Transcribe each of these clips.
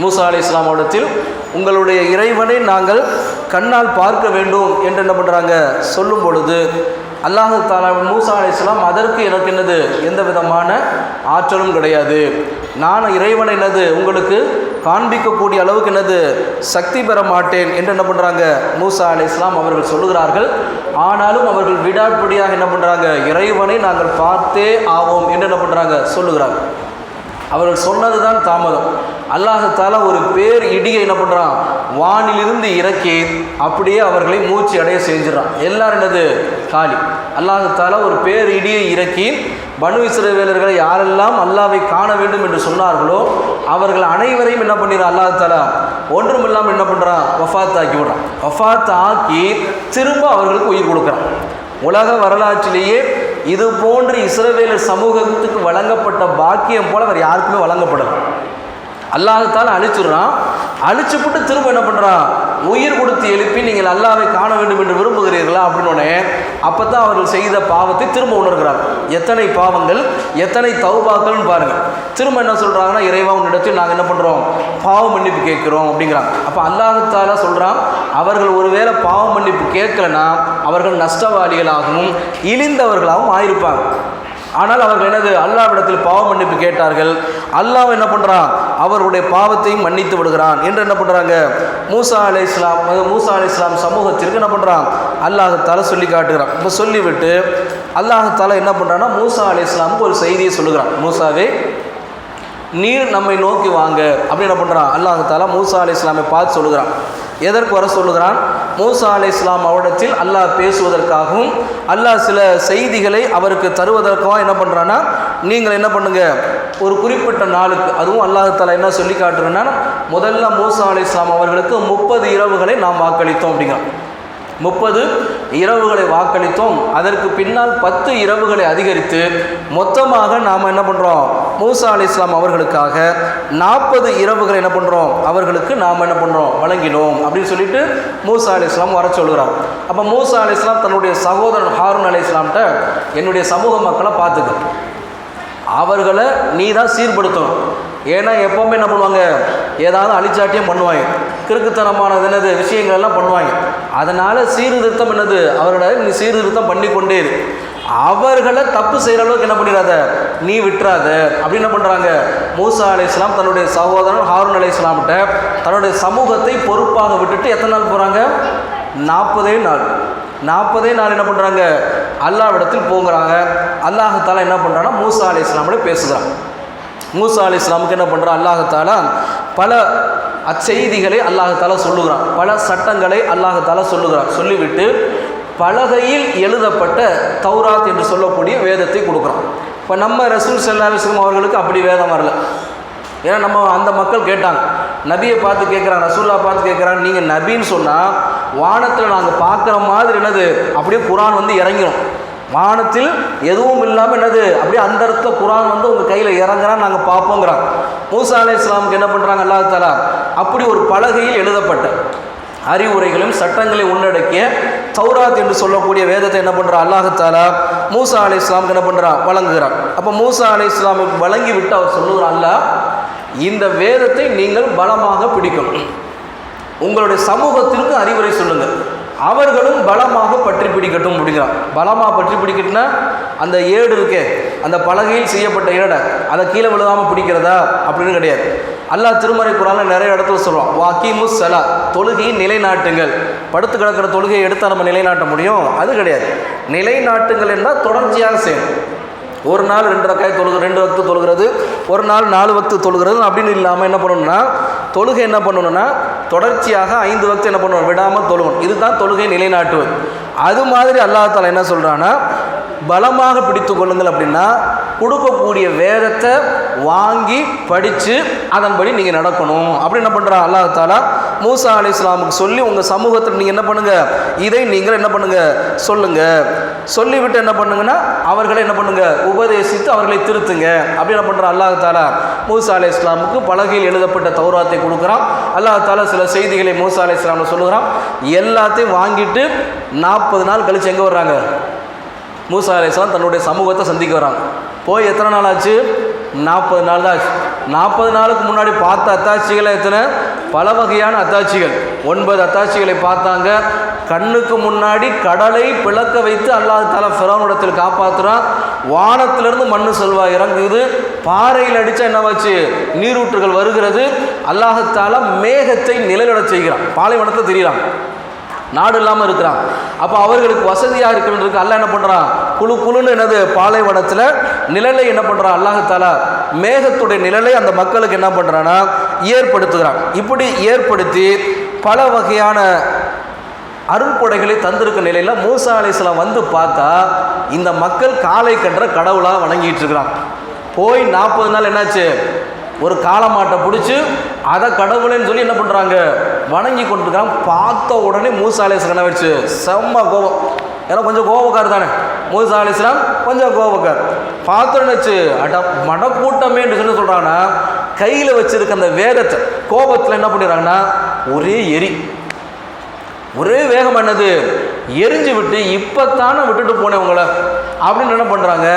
மூசா அலி இஸ்லாமோடத்தில் உங்களுடைய இறைவனை நாங்கள் கண்ணால் பார்க்க வேண்டும் என்று என்ன பண்ணுறாங்க சொல்லும் பொழுது அல்லாஹு தாலா மூசா அலி இஸ்லாம் அதற்கு எனக்கு என்னது? எந்த விதமான ஆற்றலும் கிடையாது. நான் இறைவன் என்னது? உங்களுக்கு காண்பிக்கக்கூடிய அளவுக்கு என்னது? சக்தி பெற மாட்டேன் என்று என்ன பண்ணுறாங்க மூசா அலி இஸ்லாம் அவர்கள் சொல்லுகிறார்கள். ஆனாலும் அவர்கள் விடாப்பிடியாக என்ன பண்ணுறாங்க இறைவனை நாங்கள் பார்த்தே ஆவோம் என்று என்ன பண்ணுறாங்க சொல்லுகிறாங்க. அவர்கள் சொன்னது தான் தாமதம். அல்லாஹால ஒரு பேர் இடியை என்ன பண்ணுறான் வானிலிருந்து இறக்கி அப்படியே அவர்களை மூச்சு அடைய செஞ்சிடறான். எல்லாரும் என்னது? காலி. அல்லாஹால ஒரு பேர் இடியை இறக்கி பனு இஸ்ரவேலர்களை யாரெல்லாம் அல்லாவை காண வேண்டும் என்று சொன்னார்களோ அவர்கள் அனைவரையும் என்ன பண்ணிடுறான் அல்லாஹாலா ஒன்றும் இல்லாமல் என்ன பண்ணுறான் வஃபாத் ஆக்கி விடுறான். வஃபாத் ஆக்கி திரும்ப அவர்களுக்கு உயிர் கொடுக்குறான். உலக வரலாற்றிலேயே இது போன்று இஸ்ரவேலர் சமூகத்துக்கு வழங்கப்பட்ட பாக்கியம் போல அவர் யாருக்குமே வழங்கப்படலை. அல்லாஹத்தால் அழிச்சிடுறான். அழிச்சுப்புட்டு திரும்ப என்ன பண்ணுறான் உயிர் கொடுத்து எழுப்பி நீங்கள் அல்லாவை காண வேண்டும் என்று விரும்புகிறீர்களா? அப்படின்னோடனே அப்போ தான் அவர்கள் செய்த பாவத்தை திரும்ப உணர்கிறார். எத்தனை பாவங்கள் எத்தனை தௌபாக்கள்னு பாருங்கள் திரும்ப என்ன சொல்கிறாங்கன்னா இறைவா உன்னிடத்தில் நாங்கள் என்ன பண்ணுறோம் பாவ மன்னிப்பு கேட்குறோம் அப்படிங்கிறாங்க அப்போ அல்லாஹத்தால சொல்கிறான் அவர்கள் ஒருவேளை பாவ மன்னிப்பு கேட்கலன்னா அவர்கள் நஷ்டவாளிகளாகவும் இழிந்தவர்களாகவும் ஆயிருப்பாங்க. ஆனால் அவர்கள் என்னது? அல்லாவிடத்தில் பாவ மன்னிப்பு கேட்டார்கள். அல்லாஹ் என்ன பண்ணுறான் அவருடைய பாவத்தையும் மன்னித்து விடுகிறான். என்று என்ன பண்ணுறாங்க மூசா அலை இஸ்லாம் மூசா அலை இஸ்லாம் சமூகத்திற்கு என்ன பண்ணுறான் அல்லாஹத்தால சொல்லி காட்டுகிறான். இப்போ சொல்லிவிட்டு அல்லாஹத்தால என்ன பண்ணுறான்னா மூசா அலை இஸ்லாமுக்கு ஒரு செய்தியை சொல்லுகிறான். மூசாவே நீர் நம்மை நோக்கி வாங்க. அப்படின்னு என்ன பண்ணுறான் அல்லாஹ் தாலா மூசா அலி இஸ்லாமை பார்த்து சொல்லுகிறான். எதற்கு வர சொல்லுகிறான்? மூசா அலி இஸ்லாம் அவரிடத்தில் அல்லாஹ் பேசுவதற்காகவும் அல்லாஹ் சில செய்திகளை அவருக்கு தருவதற்காகவும் என்ன பண்ணுறான்னா நீங்கள் என்ன பண்ணுங்க ஒரு குறிப்பிட்ட நாளுக்கு அதுவும் அல்லாஹால என்ன சொல்லி காட்டுறேன்னா முதல்ல மூசா அலி இஸ்லாம் அவர்களுக்கு முப்பது இரவுகளை நாம் வாக்களித்தோம் அப்படிங்கிறான். முப்பது இரவுகளை வாக்களித்தோம். அதற்கு பின்னால் பத்து இரவுகளை அதிகரித்து மொத்தமாக நாம் என்ன பண்ணுறோம் மூசா அலி இஸ்லாம் அவர்களுக்காக நாற்பது இரவுகளை என்ன பண்ணுறோம் அவர்களுக்கு நாம் என்ன பண்ணுறோம் வழங்கினோம். அப்படின்னு சொல்லிட்டு மூசா அலி இஸ்லாம் வர சொல்கிறார் அப்போ மூசா அலி இஸ்லாம் தன்னுடைய சகோதரன் ஹாரூன் அலி இஸ்லாம்கிட்ட என்னுடைய சமூக மக்களை பார்த்துக்க. அவர்களை நீ தான் சீர்படுத்தணும். ஏன்னா எப்போவுமே என்ன பண்ணுவாங்க? ஏதாவது அழிச்சாட்டியம் பண்ணுவாங்க. கிறுக்குத்தனமானது என்னது? விஷயங்கள் எல்லாம் பண்ணுவாங்க. அதனால் சீர்திருத்தம் என்னது? அவர்களை நீ சீர்திருத்தம் பண்ணி கொண்டே இரு. அவர்களை தப்பு செய்கிற அளவுக்கு என்ன பண்ணிடாத நீ விட்டுறாத. அப்படி என்ன பண்ணுறாங்க மூசா அலை இஸ்லாம் தன்னுடைய சகோதரன் ஹாரூன் அலை இஸ்லாம்கிட்ட தன்னுடைய சமூகத்தை பொறுப்பாக விட்டுட்டு எத்தனை நாள் போகிறாங்க நாற்பதே நாள். நாற்பதே நாள் என்ன பண்ணுறாங்க அல்லாவிடத்தில் போங்கிறாங்க. அல்லாஹால என்ன பண்ணுறாங்கன்னா மூசா அலி இஸ்லாமோட பேசுகிறான். மூசா அலி இஸ்லாமுக்கு என்ன பண்ணுறான் அல்லாஹாலா பல அச்செய்திகளை அல்லாஹாலா சொல்லுகிறான். பல சட்டங்களை அல்லாஹாலா சொல்லுகிறான். சொல்லிவிட்டு பலகையில் எழுதப்பட்ட தௌராத் என்று சொல்லக்கூடிய வேதத்தை கொடுக்குறான். இப்போ நம்ம ரசூல் சல்லா அவர்களுக்கு அப்படி வேதம் வரல. ஏன்னா நம்ம அந்த மக்கள் கேட்டாங்க. நபியை பார்த்து கேட்குறாங்க ரசூல்லா பார்த்து கேட்குறாங்க நீங்கள் நபின்னு சொன்னால் வானத்தில் நாங்கள் பார்க்குற மாதிரி என்னது? அப்படியே குரான் வந்து இறங்கிடும் வானத்தில் எதுவும் இல்லாமல் என்னது? அப்படியே அந்த இடத்துல குரான் வந்து உங்கள் கையில் இறங்குறான் நாங்கள் பார்ப்போங்கிறாங்க மூசா அலை இஸ்லாமுக்கு என்ன பண்ணுறாங்க அல்லா தலா அப்படி ஒரு பலகையில் எழுதப்பட்ட அறிவுரைகளும் சட்டங்களை உள்ளடக்கிய தௌராத் என்று சொல்லக்கூடிய வேதத்தை என்ன பண்ணுறா அல்லாஹாலா மூசா அலை இஸ்லாமுக்கு என்ன பண்ணுறா வழங்குகிறான். அப்போ மூசா அலை இஸ்லாமுக்கு வழங்கி விட்டு அவர் சொல்லுகிறான் அல்லா இந்த வேதத்தை நீங்கள் பலமாக பிடிக்கணும். உங்களுடைய சமூகத்திற்கு அறிவுரை சொல்லுங்கள். அவர்களும் பலமாக பற்றி பிடிக்கட்டும் அப்படிங்கிறான் பலமாக பற்றி பிடிக்கட்டும்னா அந்த ஏடு இருக்கே அந்த பலகையில் செய்யப்பட்ட ஏடை அதை கீழே விழுகாமல் பிடிக்கிறதா? அப்படின்னு கிடையாது. அல்லாஹ் திருமறை குரான்ல நிறைய இடத்துல சொல்லுவான் வாக்கிமு சலா தொழுகையை நிலைநாட்டுங்கள். படுத்து கிடக்கிற தொழுகையை எடுத்தால் நம்ம நிலைநாட்ட முடியும்? அது கிடையாது. நிலைநாட்டுங்கள் என்றால் தொடர்ச்சியாக செய்யணும். ஒரு நாள் ரெண்டு ரக்காய் தொழுகு ரெண்டு வக்து தொழுகிறது ஒரு நாள் நாலு வக்து தொழுகிறது அப்படின்னு இல்லாமல் என்ன பண்ணணும்னா தொழுகை என்ன பண்ணணும்னா தொடர்ச்சியாக ஐந்து வக்து என்ன பண்ணுவோம்? விடாமல் தொழுகணும் இதுதான் தொழுகை நிலைநாட்டுவது. அது மாதிரி அல்லாஹால என்ன சொல்கிறான்னா பலமாக பிடித்து கொள்ளுங்கள் அப்படின்னா கொடுக்கக்கூடிய வேதத்தை வாங்கி படித்து அதன்படி நீங்கள் நடக்கணும். அப்படி என்ன பண்ணுறா அல்லாஹாலா மூசா அலி இஸ்லாமுக்கு சொல்லி உங்கள் சமூகத்தில் நீங்கள் என்ன பண்ணுங்கள் இதை நீங்கள் என்ன பண்ணுங்கள் சொல்லுங்கள் சொல்லிவிட்டு என்ன பண்ணுங்கன்னா அவர்களை என்ன பண்ணுங்கள் உபதேசித்து அவர்களை திருத்துங்க. அப்படி என்ன பண்ணுறான் அல்லாஹாலா மூசா அலி இஸ்லாமுக்கு பலகையில் எழுதப்பட்ட தௌராத்தை கொடுக்குறான். அல்லாஹாலா சில செய்திகளை மூசா அலி இஸ்லாமில் சொல்லுகிறான். எல்லாத்தையும் வாங்கிட்டு நாற்பது நாள் கழித்து எங்கே வர்றாங்க? மூசா அலிஸ்லாம் தன்னுடைய சமூகத்தை சந்திக்க வராங்க போய் எத்தனை நாள் ஆச்சு நாற்பது நாள் தான் ஆச்சு நாற்பது நாளுக்கு முன்னாடி பார்த்த அத்தாட்சிகளை எத்தனை? பல வகையான அத்தாட்சிகள். ஒன்பது அத்தாட்சிகளை பார்த்தாங்க. கண்ணுக்கு முன்னாடி கடலை பிளக்க வைத்து அல்லாஹ் தால ஃபிரோனிடத்தில் காப்பாற்றுறான் வானத்திலிருந்து மண்ணு செல்வா இறங்குது. பாறையில் அடித்தா என்னவாச்சு? நீரூற்றுகள் வருகிறது. அல்லாஹத்தால மேகத்தை நிழலிடச் செய்கிறான். பாலைவனத்தை தெரியிறான் நாடு இல்லாமல் இருக்கிறான். அப்போ அவர்களுக்கு வசதியாக இருக்கிறதுக்கு அல்ல என்ன பண்ணுறான் குழு குழுன்னு என்னது? பாலைவனத்தில் நிழலை என்ன பண்ணுறான் அல்லாஹாலா மேகத்துடைய நிழலை அந்த மக்களுக்கு என்ன பண்ணுறான்னா ஏற்படுத்துகிறான். இப்படி ஏற்படுத்தி பல வகையான அருள்கொடைகளை தந்திருக்க நிலையில் மூசா அலிஸ்லாம் வந்து பார்த்தா இந்த மக்கள் காலை கன்ற கடவுளாக வணங்கிட்டு இருக்கிறான் போய் நாற்பது நாள் என்னாச்சு? ஒரு காலமாட்டை பிடிச்சி அதை கடவுளேன்னு சொல்லி என்ன பண்ணுறாங்க வணங்கி கொண்டிருக்கான் பார்த்த உடனே மூசா அலிஸ்லாம் என்ன வச்சு செம்ம கோபம். ஏன்னா கொஞ்சம் கோபக்காரர் தானே. மூசா அலிஸ்லாம் கொஞ்சம் கோபக்கார். பார்த்தோன்னு அட மடக்கூட்டமே என்று சொல்லி சொல்கிறாங்கன்னா கையில் வச்சிருக்க அந்த வேகத்தை கோபத்தில் என்ன பண்ணிடுறாங்கன்னா ஒரே எரி. ஒரே வேகம் என்னது? எரிஞ்சு விட்டு இப்போத்தானே விட்டுட்டு போனேன் உங்களை. அப்படின்னு என்ன பண்ணுறாங்க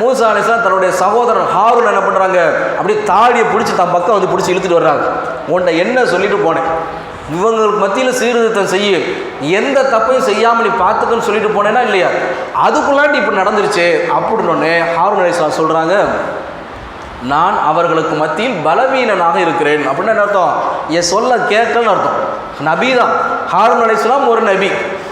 மூசா அலிஸ்லாம் தன்னுடைய சகோதரன் ஹாரூன் என்ன பண்ணுறாங்க அப்படி தாடியை பிடிச்சி தன் பக்கம் வந்து பிடிச்சி இழுத்துட்டு வர்றாங்க. உன்னை என்ன சொல்லிட்டு போனேன்? இவங்களுக்கு மத்தியில் சீர்திருத்தம் செய்ய. எந்த தப்பையும் செய்யாமல் நீ பார்த்துக்கன்னு சொல்லிட்டு போனேன்னா இல்லையா? அதுக்குள்ளாண்டி இப்படி நடந்துருச்சு அப்படின்னொன்னே ஹாரூன் அலிஸ்லாம் சொல்கிறாங்க நான் அவர்களுக்கு மத்தியில் பலவீனனாக இருக்கிறேன். அப்படின்னு என்ன அர்த்தம்? என் சொல்ல கேட்கலன்னு அர்த்தம். நபி தான். ஹாரூன் அலிஸ்லாம் ஒரு நபி.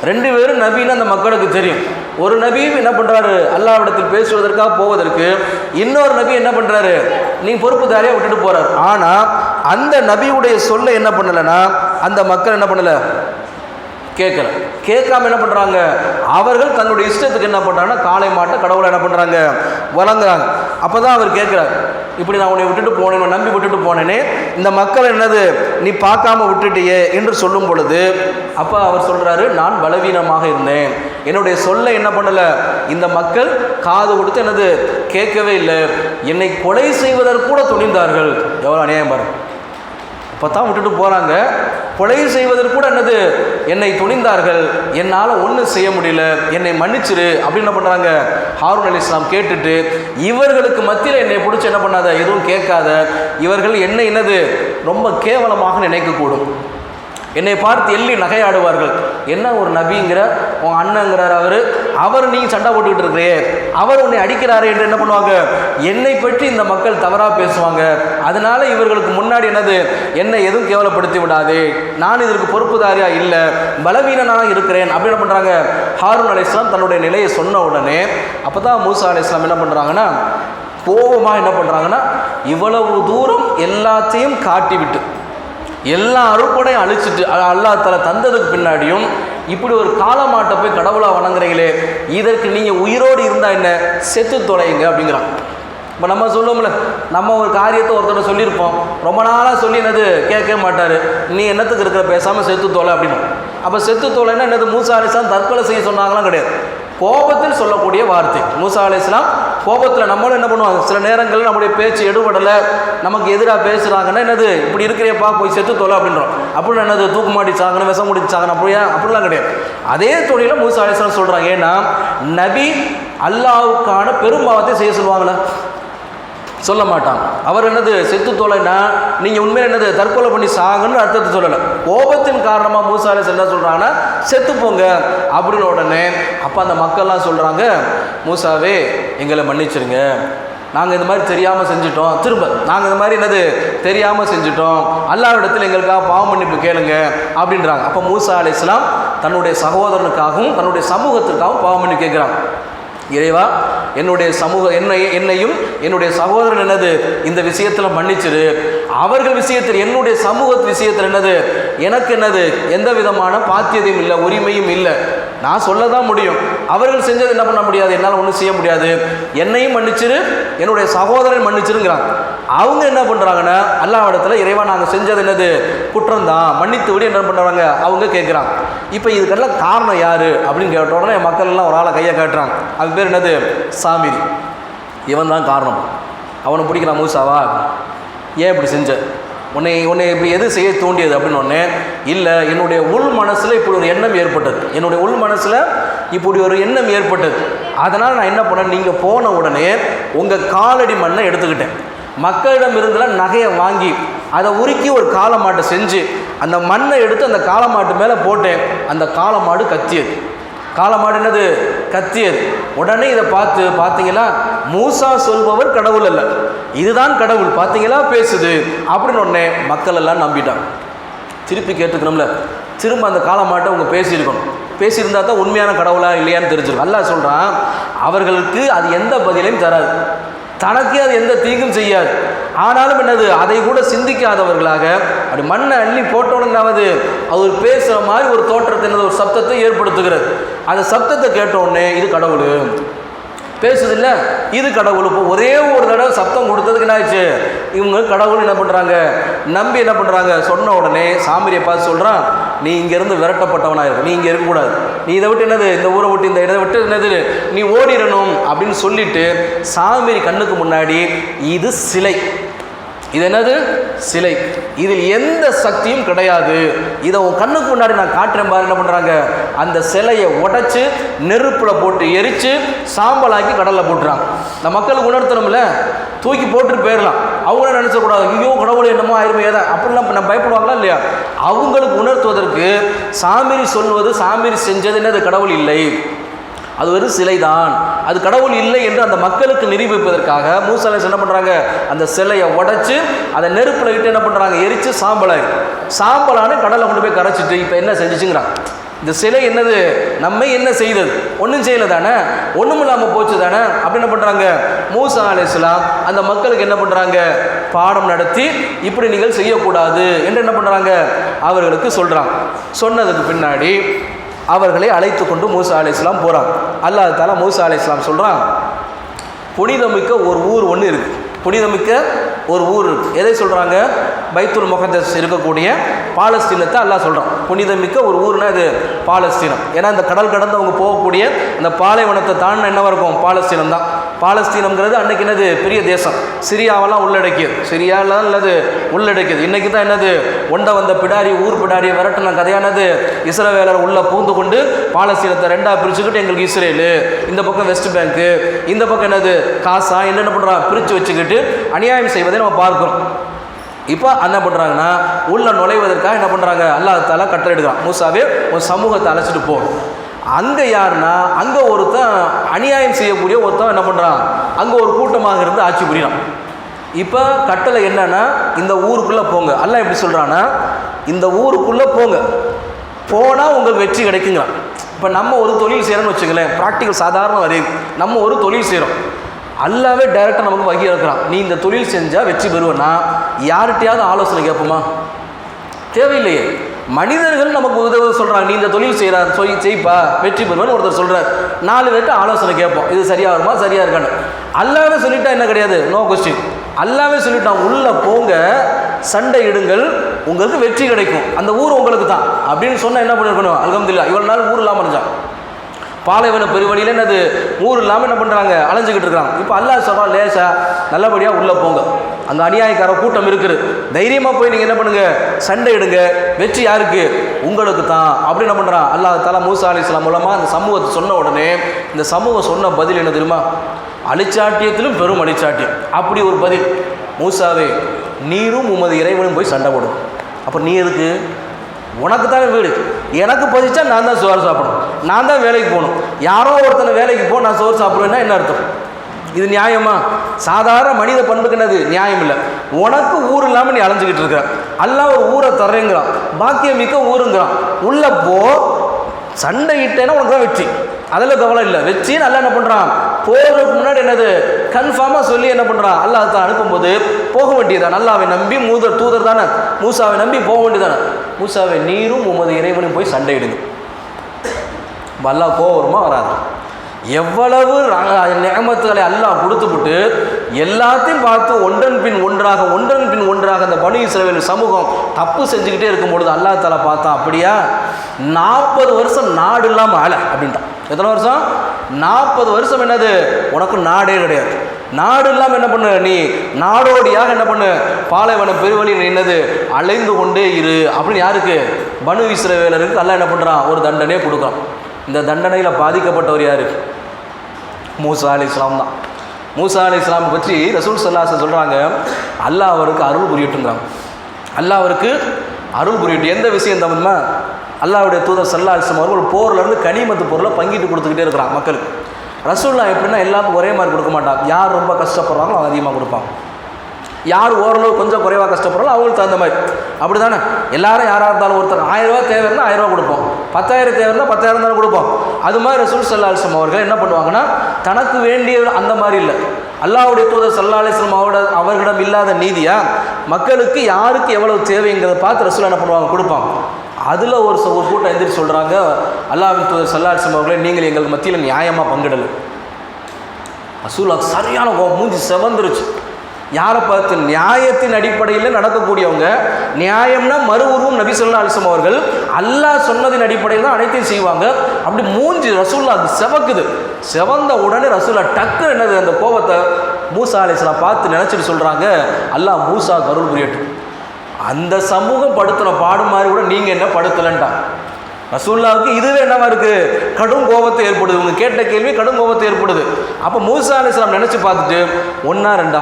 ரெண்டு பேரும் நபின்னு அந்த மக்களுக்கு தெரியும். ஒரு நபி என்ன பண்ணுறாரு அல்லாவிடத்தில் பேசுவதற்காக போவதற்கு. இன்னொரு நபி என்ன பண்ணுறாரு நீங்கள் பொறுப்புதாரியாக விட்டுட்டு போகிறார் ஆனால் அந்த நபியுடைய சொல்ல என்ன பண்ணலைன்னா அந்த மக்கள் என்ன பண்ணலை? கேட்கல. கேட்காம என்ன பண்ணுறாங்க அவர்கள் தன்னுடைய இஷ்டத்துக்கு என்ன பண்ணுறாங்கன்னா காளை மாட்டை கடவுளை என்ன பண்ணுறாங்க வழங்குறாங்க அப்போ தான் அவர் கேட்குறாரு இப்படி நான் உன்னை விட்டுட்டு போனேன் நம்பி விட்டுட்டு போனேனே. இந்த மக்கள் என்னது? நீ பார்க்காம விட்டுட்டியே என்று சொல்லும் பொழுது அப்போ அவர் சொல்கிறாரு நான் பலவீனமாக இருந்தேன். என்னுடைய சொல்ல என்ன பண்ணலை? இந்த மக்கள் காது கொடுத்து என்னது? கேட்கவே இல்லை. என்னை கொலை செய்வதற்கு கூட துணிந்தார்கள். எவ்வளோ அநியாயம் பாருங்கள் இப்போ தான் விட்டுட்டு போகிறாங்க கொலை செய்வதற்கு கூட என்னது? என்னை துணிந்தார்கள். என்னால் ஒன்றும் செய்ய முடியல. என்னை மன்னிச்சிரு. அப்படின்னு என்ன பண்ணுறாங்க ஹாரூன் அலி இஸ்லாம் கேட்டுட்டு இவர்களுக்கு மத்தியில் என்னை பிடிச்சி என்ன பண்ணாத? எதுவும் கேட்காத. இவர்கள் என்னை என்னது? ரொம்ப கேவலமாக நினைக்கக்கூடும். என்னை பார்த்து எள்ளி நகையாடுவார்கள். என்ன ஒரு நபிங்கிற உன் அண்ணங்கிறார் அவர் அவர் நீ சண்டை போட்டுக்கிட்டு இருக்கிறே அவர் உன்னை அடிக்கிறாரு என்று என்ன பண்ணுவாங்க? என்னை பற்றி இந்த மக்கள் தவறாக பேசுவாங்க. அதனால இவர்களுக்கு முன்னாடி என்னது? என்னை எதுவும் கேவலப்படுத்தி விடாதே. நான் இதற்கு பொறுப்புதாரியா? இல்லை. பலவீனனாக இருக்கிறேன். அப்படி என்ன பண்ணுறாங்க ஹாரூன் அலி இஸ்லாம் தன்னுடைய நிலையை சொன்ன உடனே அப்போ தான் மூசா அலி இஸ்லாம் என்ன பண்ணுறாங்கன்னா கோபமாக என்ன பண்ணுறாங்கன்னா இவ்வளவு தூரம் எல்லாத்தையும் காட்டிவிட்டு எல்லா அறுப்படையும் அழிச்சிட்டு அல்லா தலை தந்ததுக்கு பின்னாடியும் இப்படி ஒரு காலமாட்டை போய் கடவுளாக வணங்குறீங்களே இதற்கு நீங்கள் உயிரோடு இருந்தால் என்ன? செத்து தொலைங்க அப்படிங்கிறான். இப்போ நம்ம சொல்லுவோம்ல நம்ம ஒரு காரியத்தை ஒருத்தர் சொல்லியிருப்போம். ரொம்ப நாளாக சொல்லி என்னது கேட்கவே மாட்டார். நீ என்னத்துக்கு இருக்கிற? பேசாமல் செத்து தொலை அப்படின்னு அப்போ செத்து தொலைன்னா என்னது? மூசா அலிஸ்லாம் தற்கொலை செய்ய சொன்னாங்களாம் கிடையாது. கோபத்தில் சொல்லக்கூடிய வார்த்தை. மூசா அலிஸ்லாம் கோபத்தில் நம்மளும் என்ன பண்ணுவாங்க? சில நேரங்களில் நம்முடைய பேச்சு எடுபடலை நமக்கு எதிராக பேசுகிறாங்கன்னா என்னது? இப்படி இருக்கிறியப்பா போய் செத்து தொலை அப்படின்றோம். அப்படின்னு என்னது? தூக்கு மாட்டி சாகணும் விஷம் முடிச்சு சாகணும் அப்படியா அப்படிலாம் கிடையாது. அதே தொழில மூசா அலிஸ்லாம் சொல்கிறாங்க ஏன்னா நபி அல்லாவுக்கான பெரும்பாவத்தை செய்ய சொல்லுவாங்களே. சொல்ல மாட்டான். அவர் என்னது செத்து தொலைனா நீங்கள் உண்மையில் என்னது தற்கொலை பண்ணி சாகுன்னு அர்த்தத்தை சொல்லலை. கோபத்தின் காரணமாக மூசாலே என்ன சொல்கிறாங்கன்னா செத்து போங்க அப்படின்னு உடனே அப்போ அந்த மக்கள்லாம் சொல்கிறாங்க மூசாவே எங்களை மன்னிச்சிருங்க. நாங்கள் இந்த மாதிரி தெரியாமல் செஞ்சிட்டோம். திரும்ப நாங்கள் இந்த மாதிரி என்னது தெரியாமல் செஞ்சிட்டோம். அல்லாவிடத்தில் எங்களுக்காக பாவம் மன்னிப்பு கேளுங்க அப்படின்றாங்க. அப்போ மூசா அலி இஸ்லாம் தன்னுடைய சகோதரனுக்காகவும் தன்னுடைய சமூகத்திற்காகவும் பாவம் பண்ணி கேட்குறாங்க. இறைவா என்னுடைய சமூக என்னை என்னையும் என்னுடைய சகோதரன் என்னது இந்த விஷயத்தில் மன்னிச்சிரு. அவர்கள் விஷயத்தில் என்னுடைய சமூக விஷயத்தில் என்னது எனக்கு என்னது எந்த விதமான பாத்தியதையும் இல்லை உரிமையும் இல்லை. நான் சொல்ல தான் முடியும். அவர்கள் செஞ்சது என்ன பண்ண முடியாது என்னால் ஒன்றும் செய்ய முடியாது. என்னையும் மன்னிச்சிரு என்னுடைய சகோதரன் மன்னிச்சிருங்கிறாங்க அவங்க என்ன பண்ணுறாங்கன்னா அல்லாவிடத்தில் இறைவா நாங்கள் செஞ்சது என்னது? குற்றம் தான் மன்னித்து விட என்ன பண்ணுறாங்க அவங்க கேட்குறாங்க இப்போ இதுக்கெல்லாம் காரணம் யார்? அப்படின்னு கேட்ட உடனே மக்கள் எல்லாம் ஒரு ஆளை கையை காட்டுறாங்க. அது பேர் என்னது? சாமிரி. இவன் தான் காரணம். அவனை பிடிக்கிறான் மூசாவா? ஏன் இப்படி செஞ்ச? உன்னை உன்னை இப்படி எது செய்ய தூண்டியது அப்படின்னு ஒன்று இல்லை என்னுடைய உள் மனசில் இப்படி ஒரு எண்ணம் ஏற்பட்டது. என்னுடைய உள் மனசில் இப்படி ஒரு எண்ணம் ஏற்பட்டது. அதனால் நான் என்ன பண்ணேன்? நீங்கள் போன உடனே உங்கள் காலடி மண்ணை எடுத்துக்கிட்டேன். மக்களிடம் இருந்தெல்லாம் நகையை வாங்கி அதை உருக்கி ஒரு காலமாட்டை செஞ்சு அந்த மண்ணை எடுத்து அந்த காலமாட்டு மேலே போட்டேன். அந்த காலமாடு கத்தியது. காலமாடு என்னது? கத்தியது. உடனே இதை பார்த்து பார்த்தீங்களா? மூசா சொல்பவர் கடவுள் அல்ல. இதுதான் கடவுள். பார்த்தீங்களா? பேசுது. அப்படின்னு உடனே மக்கள் எல்லாம் நம்பிட்டாங்க. திருப்பி கேட்டுக்கணும்ல. திரும்ப அந்த காலமாட்டை அவங்க பேசியிருக்கணும். பேசியிருந்தா தான் உண்மையான கடவுளா இல்லையான்னு தெரிஞ்சிருக்கும். நல்லா சொல்கிறான் அவர்களுக்கு அது எந்த பதிலையும் தராது. தனக்கே அது எந்த தீங்கும் செய்யாது. ஆனாலும் என்னது அதை கூட சிந்திக்காதவர்களாக அப்படி மண்ணை அள்ளி போட்டோன்னாவது அவர் பேசுகிற மாதிரி ஒரு தோற்றத்தை என்னது ஒரு சப்தத்தை ஏற்படுத்துகிறது. அந்த சப்தத்தை கேட்ட உடனே இது கடவுள். பேசுதில்ல? இது கடவுள். இப்போ ஒரே ஒரு தடவை சப்தம் கொடுத்ததுக்கு என்ன ஆயிடுச்சு? இவங்க கடவுள் என்ன பண்ணுறாங்க நம்பி என்ன பண்ணுறாங்க சொன்ன உடனே சாமிரியை பார்த்து சொல்கிறான் நீ இங்கேருந்து விரட்டப்பட்டவனாக இருக்கு நீ இங்கே இருக்கக்கூடாது. நீ இதை விட்டு என்னது? இந்த ஊரை விட்டு இந்த இதை விட்டு என்னது? நீ ஓடிடணும் அப்படின்னு சொல்லிட்டு சாமிரி கண்ணுக்கு முன்னாடி இது சிலை. இது என்னது? சிலை. இதில் எந்த சக்தியும் கிடையாது. இதை உன் கண்ணுக்கு முன்னாடி நான் காட்டுறேன் பாரு என்ன பண்ணுறாங்க அந்த சிலையை உடைச்சு நெருப்பில் போட்டு எரித்து சாம்பலாக்கி கடலில் போட்டுறாங்க. இந்த மக்களுக்கு உணர்த்தணும்ல? தூக்கி போட்டுட்டு போயிடலாம் அவங்கள நினச்சக்கூடாது ஐயோ கடவுள் என்னமோ ஆயிருமே ஏதா? அப்படிலாம் நம்ம பயப்படுவாங்களா இல்லையா? அவங்களுக்கு உணர்த்துவதற்கு சாமிரி சொல்வது சாமிரி செஞ்சது என்னது? கடவுள் இல்லை. அது ஒரு சிலைதான். அது கடவுள் இல்லை என்று அந்த மக்களுக்கு நிரூபிப்பதற்காக மூசாலை என்ன பண்ணுறாங்க அந்த சிலையை உடைச்சு அதை நெருப்பில் இட்டு என்ன பண்ணுறாங்க எரித்து சாம்பலாய் சாம்பலான கடலை கொண்டு போய் கரைச்சிட்டு இப்போ என்ன செஞ்சுச்சுங்கிறாங்க. இந்த சிலை என்னது? நம்மை என்ன செய்தது? ஒன்றும் செய்யலை தானே? ஒன்றும் இல்லாமல் போச்சு தானே? அப்படி என்ன பண்ணுறாங்க மூசா அலையாம் அந்த மக்களுக்கு என்ன பண்ணுறாங்க பாடம் நடத்தி இப்படி நீங்கள் செய்யக்கூடாது என்று என்ன பண்ணுறாங்க அவர்களுக்கு சொல்கிறாங்க சொன்னதுக்கு பின்னாடி அவர்களை அழைத்து கொண்டு மூசா அலி இஸ்லாம் போகிறாங்க அல்லாஹ் தாலா மூசா அலி இஸ்லாம் சொல்கிறான் புனிதமிக்க ஒரு ஊர் ஒன்று இருக்குது புனிதமிக்க ஒரு ஊர் இருக்குது எதை சொல்கிறாங்க பைத்துல் முகத்தஸ் இருக்கக்கூடிய பாலஸ்தீனத்தை அல்லாஹ் சொல்கிறான் புனிதமிக்க ஒரு ஊர்னா இது பாலஸ்தீனம். ஏன்னா இந்த கடல் கடந்து அவங்க போகக்கூடிய அந்த பாலைவனத்தை தாண்டின என்னவாக இருக்கும்? பாலஸ்தீனம் தான். பாலஸ்தீனம்ங்கிறது அன்றைக்கி என்னது? பெரிய தேசம். சிரியாவெல்லாம் உள்ளடக்கியது. சிரியாலாம் இல்லது உள்ளடக்கியது. இன்றைக்கி தான் என்னது? ஒண்ட வந்த பிடாரி ஊர் பிடாரி விரட்டின கதையானது. இஸ்ரவேலர் உள்ளே பூந்து கொண்டு பாலஸ்தீனத்தை ரெண்டாக பிரிச்சுக்கிட்டு எங்களுக்கு இஸ்ரேலு இந்த பக்கம் வெஸ்ட் பேங்க்கு இந்த பக்கம் என்னது? காசா என்னென்ன பண்ணுறான் பிரித்து வச்சுக்கிட்டு அநியாயம் செய்வதை நம்ம பார்க்குறோம். இப்போ என்ன பண்ணுறாங்கன்னா உள்ளே நுழைவதற்காக என்ன பண்ணுறாங்க அல்லாஹால கட்டளையிடுறான் மூசாவே ஒரு சமூகத்தை அழைச்சிட்டு போகணும் அங்கே யாருன்னா அங்கே ஒருத்தன் அநியாயம் செய்யக்கூடிய ஒருத்தன் என்ன பண்ணுறான் அங்கே ஒரு கூட்டமாக இருந்து ஆட்சி புரியான் இப்போ கட்டளை என்னன்னா இந்த ஊருக்குள்ளே போங்க. அல்லா எப்படி சொல்கிறான்னா இந்த ஊருக்குள்ளே போங்க. போனால் உங்களுக்கு வெற்றி கிடைக்குங்கிறான் இப்போ நம்ம ஒரு தொழில் செய்கிறோம்னு வச்சுங்களேன் ப்ராக்டிக்கல் சாதாரண வரையும் நம்ம ஒரு தொழில் செய்கிறோம் அல்லாவே டைரெக்டாக நமக்கு வகி இருக்கிறான் நீ இந்த தொழில் செஞ்சால் வெற்றி பெறுவேன்னா யார்கிட்டையாவது ஆலோசனை கேட்போமா? தேவையில்லையே. மனிதர்கள் நமக்கு உதவ சொல்கிறாங்க நீ இந்த தொழில் செய்கிறார் சொய் செய்ப்பா வெற்றி பெறுவேன்னு ஒருத்தர் சொல்கிறார் நாலு பேர்கிட்ட ஆலோசனை கேட்போம். இது சரியாக வருமா? சரியாக இருக்கான்னு. அல்லாவே சொல்லிட்டா என்ன கிடையாது? நோ கொஸ்டின் அல்லாவே சொல்லிட்டான் உள்ளே போங்க. சண்டை இடுங்கள். உங்களுக்கு வெற்றி கிடைக்கும். அந்த ஊர் உங்களுக்கு தான் அப்படின்னு சொன்னால் என்ன பண்ணிருக்கணும்? அலகம்தில்லா இவ்வளோ நாள் ஊர் இல்லாமல் இருந்தான். பாலைவன பெருவழியில் என்னது? ஊர் இல்லாமல் என்ன பண்ணுறாங்க அலைஞ்சிக்கிட்டு இருக்கிறாங்க. இப்போ அல்லாஹ் சொல்கிறான் லேசா நல்லபடியாக உள்ளே போங்க. அந்த அநியாயக்கார கூட்டம் இருக்குது. தைரியமாக போய் நீங்கள் என்ன பண்ணுங்கள் சண்டை இடுங்க. வெற்றி யாருக்கு? உங்களுக்கு தான். அப்படி என்ன பண்ணுறான் அல்லாஹ் தலா மூசா அலி இஸ்லாம் மூலமாக அந்த சமூகத்தை சொன்ன உடனே இந்த சமூகம் சொன்ன பதில் என்ன தெரியுமா? அழிச்சாட்டியத்திலும் பெரும் அழிச்சாட்டியம் அப்படி ஒரு பதில். மூசாவே நீரும் உமது இறைவனும் போய் சண்டை போடும் அப்போ நீ எதுக்கு? உனக்கு தானே வீடு எனக்கு பதிச்சா நான் தான் சோறு சாப்பிடணும். நான் தான் வேலைக்கு போகணும். யாரோ ஒருத்தனை வேலைக்கு போ நான் சோறு சாப்பிடுவேன்னா என்ன அர்த்தம்? இது நியாயமா? சாதாரண மனித பண்புக்கு என்னது? நியாயம் இல்லை. உனக்கு ஊர் இல்லாமல் நீ அலைஞ்சிக்கிட்டு இருக்க அல்லாஹ் ஒரு ஊரை தர்றேங்கிறான். பாக்கியம் மிக்க ஊருங்கிறான். உள்ள போ சண்டை இட்டேன்னா உனக்கு தான் வெற்றி. அதில் கவலை இல்லை. வெற்றி நல்லா என்ன பண்ணுறான் போகிறதுக்கு முன்னாடி என்னது? கன்ஃபார்மாக சொல்லி என்ன பண்ணுறான் அல்லாஹ் தான் அனுப்பும்போது போக வேண்டியதான் அல்லாவை நம்பி மூதர் தூதர் தானே? மூசாவை நம்பி போக வேண்டியதானே மூசாவை நீரும் உமது இறைவனும் போய் சண்டையிடுங்க. அப்ப கோபுரமாக வராது? எவ்வளவு நியமத்துகளை அல்லாஹ் கொடுத்துவிட்டு எல்லாத்தையும் பார்த்து ஒன்றன் பின் ஒன்றாக ஒன்றன் பின் ஒன்றாக அந்த பனு இஸ்ரவேல் சமூகம் தப்பு செஞ்சுக்கிட்டே இருக்கும் பொழுது அல்லாஹ் தாலா பார்த்தா அப்படியா? நாற்பது வருஷம் நாடு இல்லாமல் ஆள அப்படின்ட்டான். எத்தனை வருஷம்? நாற்பது வருஷம் என்னது? உனக்கு நாடே கிடையாது. நாடு இல்லாமல் என்ன பண்ணு? நீ நாடோடியாக என்ன பண்ணு? பாலைவனம் பெருவழி என்னது அலைந்து கொண்டே இரு. அப்படின்னு யாருக்கு? பனு இஸ்ரவேலருக்கு அல்லாஹ் என்ன பண்ணுறான் ஒரு தண்டனையே கொடுக்குறான். இந்த தண்டனையில் பாதிக்கப்பட்டவர் யார்? மூசா அலி இஸ்லாம் தான். மூசா அலி இஸ்லாமை பற்றி ரசூல் சல்லாசன் சொல்கிறாங்க அல்லாஹ் அவருக்கு அருள் புரியட்டுங்கிறாங்க. அல்லாஹ் அவருக்கு அருள் புரியட்டு எந்த விஷயம் தம்மா அல்லாவுடைய தூதர் சல்லா அவர்கள் ஒரு போர்லேருந்து கனிமத்து பொருளை பங்கிட்டு கொடுத்துக்கிட்டே இருக்கிறான் மக்களுக்கு. ரசூல்லா எப்படின்னா எல்லாருக்கும் ஒரே மாதிரி கொடுக்க மாட்டான் யார் ரொம்ப கஷ்டப்படுறாங்களோ அவங்க அதிகமாக கொடுப்பான் யார் ஓரளவு கொஞ்சம் குறைவாக கஷ்டப்படுறாங்களோ அவங்களுக்கு தகுந்த மாதிரி. அப்படி தானே எல்லாரும் யாராக இருந்தாலும் ஒருத்தர் ஆயிரம் தேவைன்னா தேவை இருந்தால் ஆயிரம் கொடுப்போம். பத்தாயிரம் தேவை பத்தாயிரம் தானே கொடுப்போம். அது மாதிரி ரசூல் சல்லா அவர்கள் என்ன பண்ணுவாங்கன்னா தனக்கு வேண்டிய அந்த மாதிரி இல்லை. அல்லாவுடைய தூதர் சல்லா அலிஸ்லாம் அவரோட அவர்களிடம் இல்லாத நீதியாக மக்களுக்கு யாருக்கு எவ்வளவு தேவைங்கிறத பார்த்து ரசூல் என்ன பண்ணுவாங்க? கொடுப்பாங்க. அதில் ஒரு ஒரு கூட்டம் எந்திரிச்சு சொல்கிறாங்க அல்லாஹ் தூதர் சல்லா அவர்களே நீங்கள் எங்களுக்கு மத்தியில் நியாயமாக பங்கிடலை. ரசூலா சரியான கோபம் மூஞ்சி செவந்துருச்சு. யாரை பார்த்து நியாயத்தின் அடிப்படையில் நடக்கக்கூடியவங்க நியாயம்னா மறு உருவம் நபி சொல்லா அலிசம் அவர்கள் அல்லாஹ் சொன்னதின் அடிப்படையில் தான் அனைத்தையும் செய்வாங்க. அப்படி மூஞ்சி ரசூல்லா அது செவக்குது. செவந்த உடனே ரசூல்லா டக்கு என்னது அந்த கோபத்தை மூசா அலிஸ்லாம் பார்த்து நினச்சிட்டு சொல்கிறாங்க அல்லாஹ் மூசா கருள் புரியட்டும். அந்த சமூகம் படுத்தின பாடு மாதிரி கூட நீங்கள் என்ன படுத்தலைன்ட்டான் ரசூல்லாவுக்கு இதுவே என்னவா இருக்குது கடும் கோபத்தை ஏற்படுது. இவங்க கேட்ட கேள்வி கடும் கோபத்தை ஏற்படுது. அப்போ மூசா அலிஸ்லாம் நினச்சி பார்த்துட்டு ஒன்றா ரெண்டா?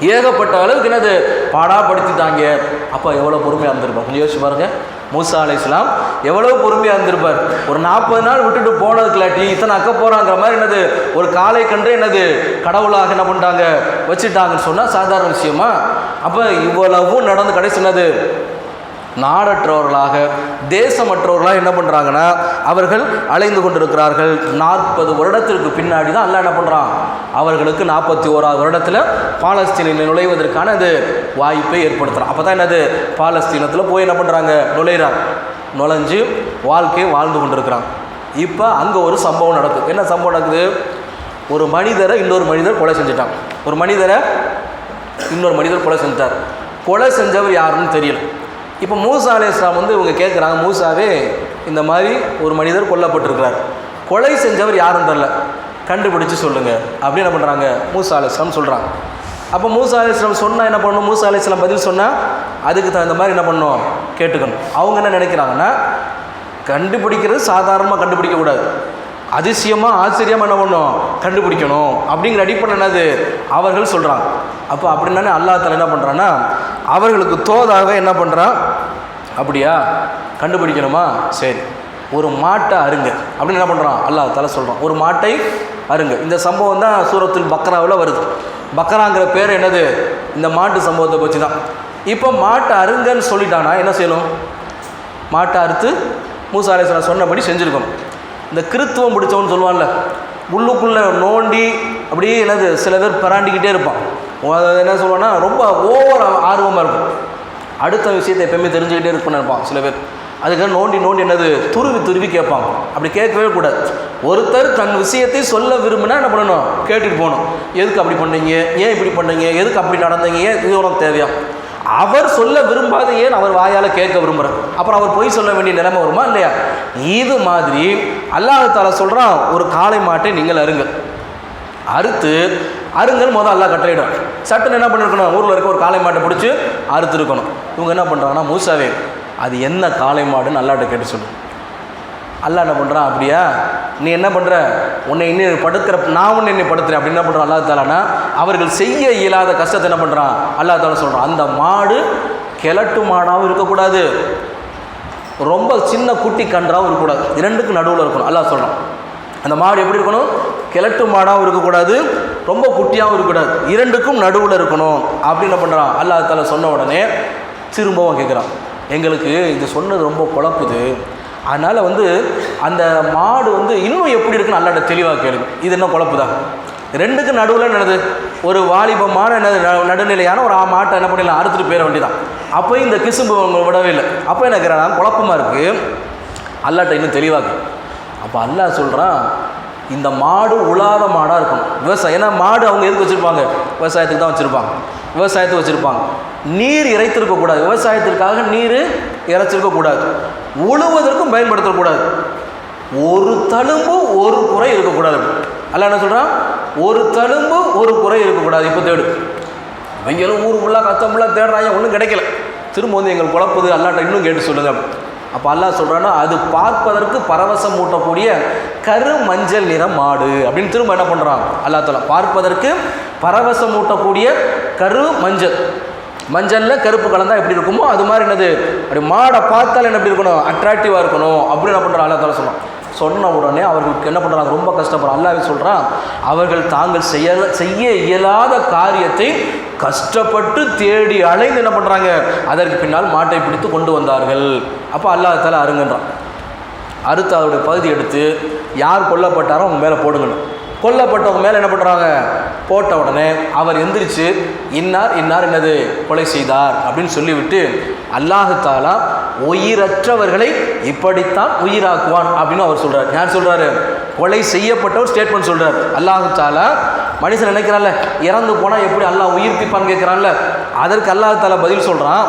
ஏகப்பட்ட அளவுக்கு என்னது பாடாப்படுத்திட்டாங்க அப்போ எவ்வளோ பொறுமையாக இருந்திருப்பார். கொஞ்சம் யோசிச்சு பாருங்க. மூசா அலி இஸ்லாம் எவ்வளோ பொறுமையாக இருந்திருப்பார். ஒரு நாற்பது நாள் விட்டுட்டு போனதுக்குலாட்டி இத்தனை அக்க போகிறாங்கிற மாதிரி என்னது ஒரு காலை கன்று என்னது கடவுளாக என்ன பண்ணிட்டாங்க வச்சுட்டாங்கன்னு சொன்னால் சாதாரண விஷயமா? அப்போ இவ்வளவும் நடந்து கடைசி என்னது நாடற்றவர்களாக தேசமற்றவர்களாக என்ன பண்ணுறாங்கன்னா அவர்கள் அலைந்து கொண்டிருக்கிறார்கள். நாற்பது வருடத்திற்கு பின்னாடி தான் அல்ல என்ன பண்ணுறான் அவர்களுக்கு நாற்பத்தி ஓராவது வருடத்தில் பாலஸ்தீனில் நுழைவதற்கான அது வாய்ப்பை ஏற்படுத்துகிறான் அப்போ தான் என்னது? பாலஸ்தீனத்தில் போய் என்ன பண்ணுறாங்க நுழையிறாங்க நுழைஞ்சு வாழ்க்கையை வாழ்ந்து கொண்டிருக்கிறாங்க இப்போ அங்கே ஒரு சம்பவம் நடக்குது. என்ன சம்பவம் நடக்குது? ஒரு மனிதரை இன்னொரு மனிதர் கொலை செஞ்சுட்டான். ஒரு மனிதரை இன்னொரு மனிதர் கொலை செஞ்சிட்டார். கொலை செஞ்சவர் யாருன்னு தெரியல. இப்போ மூசா அலி இஸ்லாம் வந்து இவங்க கேட்குறாங்க மூசாவே இந்த மாதிரி ஒரு மனிதர் கொல்லப்பட்டிருக்கிறார். கொலை செஞ்சவர் யாருன்னு தெரில கண்டுபிடிச்சு சொல்லுங்கள் அப்படின்னு என்ன பண்ணுறாங்க மூசா அலி இஸ்லாம் சொல்கிறாங்க அப்போ மூசா அலி இஸ்லாம் சொன்னால் என்ன பண்ணணும் மூசா அலி இஸ்லாம் பதில் சொன்னால் அதுக்கு தகுந்த மாதிரி என்ன பண்ணணும் கேட்டுக்கணும். அவங்க என்ன நினைக்கிறாங்கன்னா கண்டுபிடிக்கிறது சாதாரணமாக கண்டுபிடிக்கக்கூடாது அதிசயமாக ஆச்சரியமாக என்ன பண்ணணும் கண்டுபிடிக்கணும். அப்படிங்கிற அடிப்படை என்னது? அவர்கள் சொல்கிறாங்க அப்போ அப்படின்னா அல்லா தலை என்ன பண்ணுறான்னா அவர்களுக்கு தோதாக என்ன பண்ணுறான் அப்படியா? கண்டுபிடிக்கணுமா? சரி. ஒரு மாட்டை அருங்க. அப்படின்னு என்ன பண்ணுறான் அல்லாஹ் தலை சொல்கிறான் ஒரு மாட்டை அருங்க. இந்த சம்பவம் தான் சூரத்தில் பக்ராவில் வருது. பக்ராங்கிற பேர் என்னது? இந்த மாட்டு சம்பவத்தை பற்றி தான். இப்போ மாட்டை அருங்கன்னு சொல்லிட்டானா என்ன செய்யணும்? மாட்டை அறுத்து மூசா அலைஹிஸ்ஸலாம் சொன்னபடி செஞ்சுருக்கணும். இந்த கிறித்துவம் பிடிச்சவன்னு சொல்லுவான்ல உள்ளுக்குள்ளே நோண்டி அப்படியே என்னது சில பேர் பிராண்டிக்கிட்டே இருப்பான் அதை என்ன சொல்லுவான்னா ரொம்ப ஓவர் ஆர்வமாக இருக்கும். அடுத்த விஷயத்தை எப்பயுமே தெரிஞ்சுக்கிட்டே இருக்குன்னு இருப்பான் சில பேர். அதுக்காக நோண்டி நோண்டி என்னது துருவி துருவி கேட்பாங்க. அப்படி கேட்கவே கூடாது. ஒருத்தர் தன் விஷயத்தை சொல்ல விரும்பினா என்ன பண்ணணும்? கேட்டுட்டு போகணும். எதுக்கு அப்படி பண்ணீங்க? ஏன் இப்படி பண்ணீங்க? எதுக்கு அப்படி நடந்தீங்க? ஏன் இது உனக்கு தேவையா? அவர் சொல்ல விரும்பாத ஏன் அவர் வாயால் கேட்க விரும்புகிறார் அப்புறம் அவர் பொய் சொல்ல வேண்டிய நிலைமை வருமா இல்லையா? இது மாதிரி அல்லாஹ் தாலா சொல்கிறான் ஒரு காளை மாட்டை நீங்கள் அருங்க அறுத்து அருங்கல் முதல் அல்லாஹ் கட்டளையிடும். சட்டன் என்ன பண்ணிருக்கணும்? ஊரில் இருக்க ஒரு காளை மாட்டை பிடிச்சி அறுத்து இருக்கணும் இவங்க என்ன பண்ணுறாங்கன்னா மூசாவே அது என்ன காளை மாடுன்னு அல்லாட்ட கேட்டு சொல்லு. அல்லாஹ் என்ன பண்ணுறான் அப்படியா? நீ என்ன பண்ணுற உன்னை இன்னும் படுக்கிற நான் உன்னை என்னை படுத்துறேன். அப்படின்னு என்ன பண்ணுறான் அல்லாஹ் தாலானா? அவர்கள் செய்ய இயலாத கஷ்டத்தை என்ன பண்ணுறான் அல்லாஹ் தாலா சொல்கிறான் அந்த மாடு கிழட்டு மாடாகவும் இருக்கக்கூடாது. ரொம்ப சின்ன குட்டி கன்றாகவும் இருக்கக்கூடாது. இரண்டுக்கும் நடுவில் இருக்கணும் அல்லாஹ் சொல்கிறான் அந்த மாடு எப்படி இருக்கணும்? கிழட்டு மாடாகவும் இருக்கக்கூடாது ரொம்ப குட்டியாகவும் இருக்கக்கூடாது. இரண்டுக்கும் நடுவில் இருக்கணும். அப்படின்னு என்ன பண்ணுறான் அல்லாஹ் தாலா சொன்ன உடனே திரும்பவும் கேட்குறான் எங்களுக்கு இது சொன்னது ரொம்ப குழப்புது. அதனால் வந்து அந்த மாடு வந்து இன்னும் எப்படி இருக்குன்னு அல்லாட்ட தெளிவாக கேளுங்க. இது என்ன தான் ரெண்டுக்கு நடுவில் என்னது? ஒரு வாலிபமான என்னது ந- நடுநிலையான ஒரு ஆ- மாட்டை என்ன பண்ணிடலாம்? அறுத்துட்டு போயிட வேண்டியதான் அப்போ இந்த கிசும்பு அவங்க விடவே இல்லை. அப்போ என்ன கேட்குறான் குழப்பமாக இருக்குது அல்லாட்ட இன்னும் தெளிவாக அப்போ அல்லாஹ் சொல்கிறான் இந்த மாடு உலாத மாடாக இருக்கும் விவசாயம் ஏன்னா மாடு அவங்க எதுக்கு வச்சுருப்பாங்க? விவசாயத்துக்கு தான் வச்சுருப்பாங்க. விவசாயத்துக்கு வச்சுருப்பாங்க. நீர் இறைத்திருக்கக்கூடாது. விவசாயத்திற்காக நீர் இறைச்சிருக்கக்கூடாது உழுவதற்கும் பயன்படுத்தக்கூடாது. ஒரு தழும்பு ஒரு குறை இருக்கக்கூடாது அல்ல என்ன சொல்கிறான் ஒரு தழும்பு ஒரு குறை இருக்கக்கூடாது. இப்போ தேடு. இவங்களும் ஊர் ஃபுல்லாக கஷ்டம் ஃபுல்லாக தேடுறாங்க ஒன்றும் கிடைக்கல. திரும்ப வந்து எங்கள் குழப்பது அல்லாட்ட இன்னும் கேட்டு சொல்லுங்க அப்போ அல்லாஹ் சொல்கிறான்னா அது பார்ப்பதற்கு பரவசம் ஊட்டக்கூடிய கரு மஞ்சள் நிற மாடு அப்படின்னு திரும்ப என்ன பண்ணுறான் அல்லாஹ் பார்ப்பதற்கு பரவசம் ஊட்டக்கூடிய கரு மஞ்சள். மஞ்சளில் கருப்பு கலந்தால் எப்படி இருக்குமோ அது மாதிரி என்னது? அப்படி மாடை பார்த்தால் என்ன எப்படி இருக்கணும்? அட்ராக்டிவாக இருக்கணும் அப்படின்னு என்ன பண்ணுறான் அல்லா தாலா சொன்னான். சொன்ன உடனே அவர்களுக்கு என்ன பண்ணுறாங்க ரொம்ப கஷ்டப்படுறாங்க அல்லாவே சொல்கிறான் அவர்கள் தாங்கள் செய்ய செய்ய இயலாத காரியத்தை கஷ்டப்பட்டு தேடி அலைந்து என்ன பண்ணுறாங்க அதற்கு பின்னால் மாட்டை பிடித்து கொண்டு வந்தார்கள். அப்போ அல்லாஹ் தாலா அருங்கன்றான். அறுத்து அதோடைய பகுதி எடுத்து யார் கொல்லப்பட்டாரோ அவங்க மேலே போடுங்கணும் கொல்லப்பட்டவங்க மேலே என்ன பண்ணுறாங்க போட்ட உடனே அவர் எந்திரிச்சு இன்னார் இன்னார் என்னது? கொலை செய்தார். அப்படின்னு சொல்லிவிட்டு அல்லாஹாலா உயிரற்றவர்களை இப்படித்தான் உயிராக்குவான். அப்படின்னு அவர் சொல்கிறார் யார் சொல்கிறாரு கொலை செய்யப்பட்டவர் ஸ்டேட்மெண்ட் சொல்கிறார் அல்லாஹாலா மனுஷன் நினைக்கிறான்ல இறந்து போனால் எப்படி அல்லாஹ் உயிர்ப்பிப்பான்னு கேட்குறான்ல அதற்கு அல்லாஹாலா பதில் சொல்கிறான்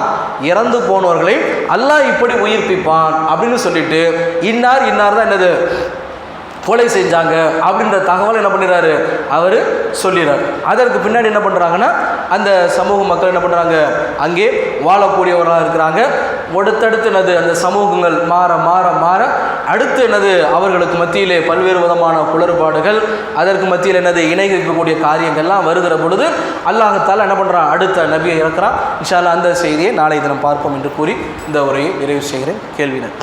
இறந்து போனவர்களை அல்லாஹ் இப்படி உயிர்ப்பிப்பான். அப்படின்னு சொல்லிட்டு இன்னார் இன்னார் தான் என்னது? கொலை செஞ்சாங்க அப்படின்ற தகவல் என்ன பண்ணிடுறாரு? அவர் சொல்லிடுறார். அதற்கு பின்னாடி என்ன பண்ணுறாங்கன்னா அந்த சமூக மக்கள் என்ன பண்ணுறாங்க அங்கே வாழக்கூடியவர்களாக இருக்கிறாங்க. அடுத்தடுத்து என்னது அந்த சமூகங்கள் மாற மாற மாற அடுத்து என்னது அவர்களுக்கு மத்தியிலே பல்வேறு விதமான குளறுபாடுகள் அதற்கு மத்தியில் என்னது இணைக்கக்கூடிய காரியங்கள்லாம் வருகிற பொழுது அல்லாஹத்தால் என்ன பண்ணுறான் அடுத்த நபியை இறக்குறான். இன்ஷால்லா அந்த செய்தியை நாளை தினம் பார்ப்போம் என்று கூறி இந்த உரையை நிறைவு செய்கிறேன். கேள்வினர்